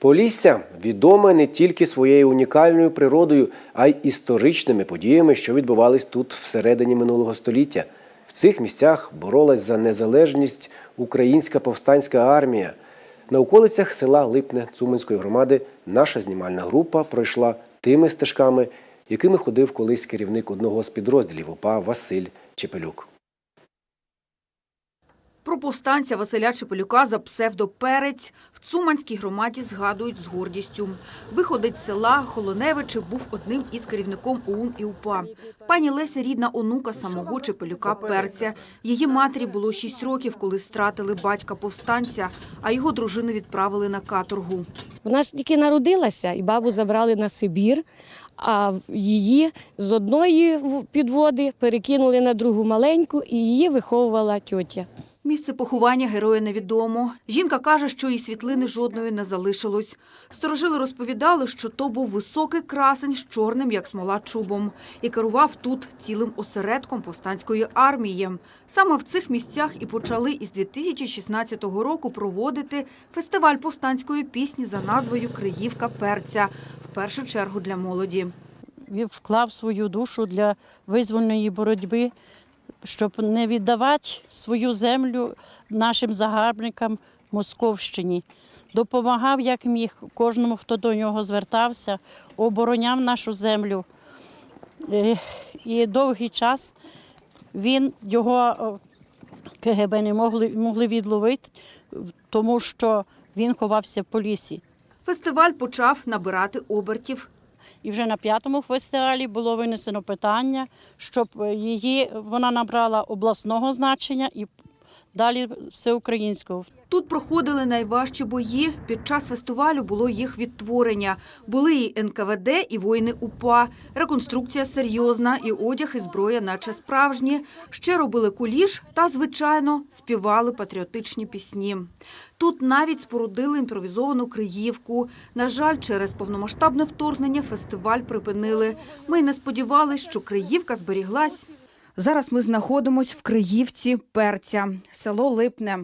Полісся відоме не тільки своєю унікальною природою, а й історичними подіями, що відбувались тут всередині минулого століття. В цих місцях боролась за незалежність українська повстанська армія. На околицях села Липне Цуманської громади наша знімальна група пройшла тими стежками, якими ходив колись керівник одного з підрозділів УПА Василь Чепелюк. Про повстанця Василя Чепелюка за псевдоперець в Цуманській громаді згадують з гордістю. Виходить з села Холоневичі був одним із керівником ОУН і УПА. Пані Леся – рідна онука самого Чепелюка Перця. Її матері було 6 років, коли стратили батька повстанця, а його дружину відправили на каторгу. Вона ж тільки народилася, і бабу забрали на Сибір, а її з одної підводи перекинули на другу маленьку, і її виховувала тьотя. Місце поховання героя невідомо. Жінка каже, що і світлини жодної не залишилось. Сторожили розповідали, що то був високий красень з чорним, як смола, чубом. І керував тут цілим осередком повстанської армії. Саме в цих місцях і почали із 2016 року проводити фестиваль повстанської пісні за назвою «Криївка перця» в першу чергу для молоді. Він вклав свою душу для визвольної боротьби, щоб не віддавати свою землю нашим загарбникам Московщині. Допомагав, як міг, кожному, хто до нього звертався, обороняв нашу землю. Е, І довгий час він його КГБ не могли, могли відловити, тому що він ховався по лісі. Фестиваль почав набирати обертів. І вже на п'ятому фестивалі було винесено питання, щоб її вона набрала обласного значення і далі всеукраїнського. Тут проходили найважчі бої. Під час фестивалю було їх відтворення. Були і НКВД, і воїни УПА. Реконструкція серйозна, і одяг, і зброя наче справжні. Ще робили куліш та, звичайно, співали патріотичні пісні. Тут навіть спорудили імпровізовану Криївку. На жаль, через повномасштабне вторгнення фестиваль припинили. Ми й не сподівались, що Криївка зберіглась. Зараз ми знаходимось в Криївці Перця, село Липне.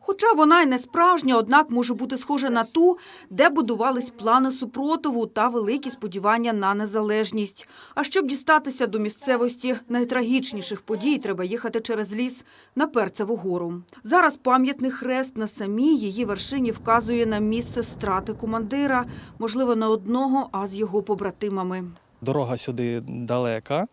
Хоча вона й не справжня, однак може бути схожа на ту, де будувались плани супротиву та великі сподівання на незалежність. А щоб дістатися до місцевості найтрагічніших подій, треба їхати через ліс на Перцеву гору. Зараз пам'ятний хрест на самій її вершині вказує на місце страти командира, можливо, не одного, а з його побратимами. Дорога сюди далека,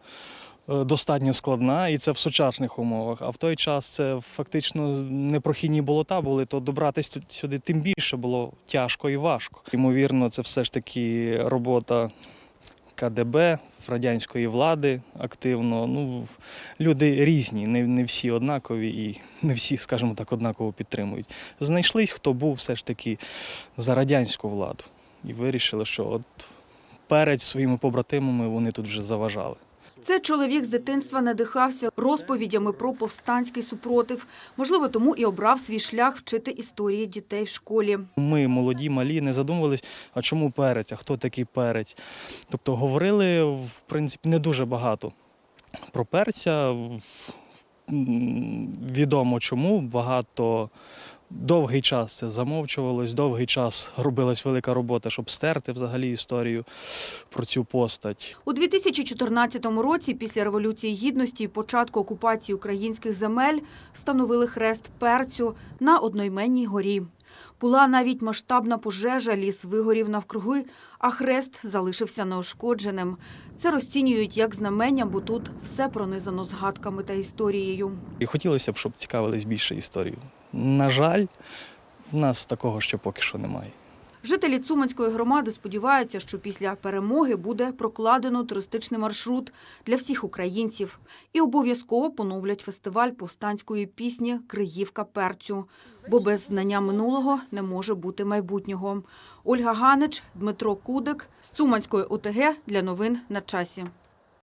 достатньо складна, і це в сучасних умовах. А в той час це фактично непрохідні болота були, то добратися сюди тим більше було тяжко і важко. Ймовірно, це все ж таки робота КДБ, радянської влади активно. Ну, люди різні, не, не всі однакові і не всі, скажімо так, однаково підтримують. Знайшлись, хто був все ж таки за радянську владу. І вирішили, що от перед своїми побратимами вони тут вже заважали. Це чоловік з дитинства надихався розповідями про повстанський супротив. Можливо, тому і обрав свій шлях вчити історії дітей в школі. Ми, молоді, малі, не задумувались, а чому перець, а хто такий перець. Тобто говорили, в принципі, не дуже багато про перця. Відомо чому, багато довгий час це замовчувалось, довгий час робилась велика робота, щоб стерти взагалі історію про цю постать. У 2014 році, після Революції Гідності і початку окупації українських земель, встановили хрест перцю на одноіменній горі. Була навіть масштабна пожежа, ліс вигорів навкруги, а хрест залишився неушкодженим. Це розцінюють як знамення, бо тут все пронизано згадками та історією. І хотілося б, щоб цікавились більше історією. На жаль, в нас такого ще поки що немає. Жителі Цуманської громади сподіваються, що після перемоги буде прокладено туристичний маршрут для всіх українців і обов'язково поновлять фестиваль повстанської пісні Криївка перцю, бо без знання минулого не може бути майбутнього. Ольга Ганич, Дмитро Кудик з Цуманської ОТГ для новин на часі.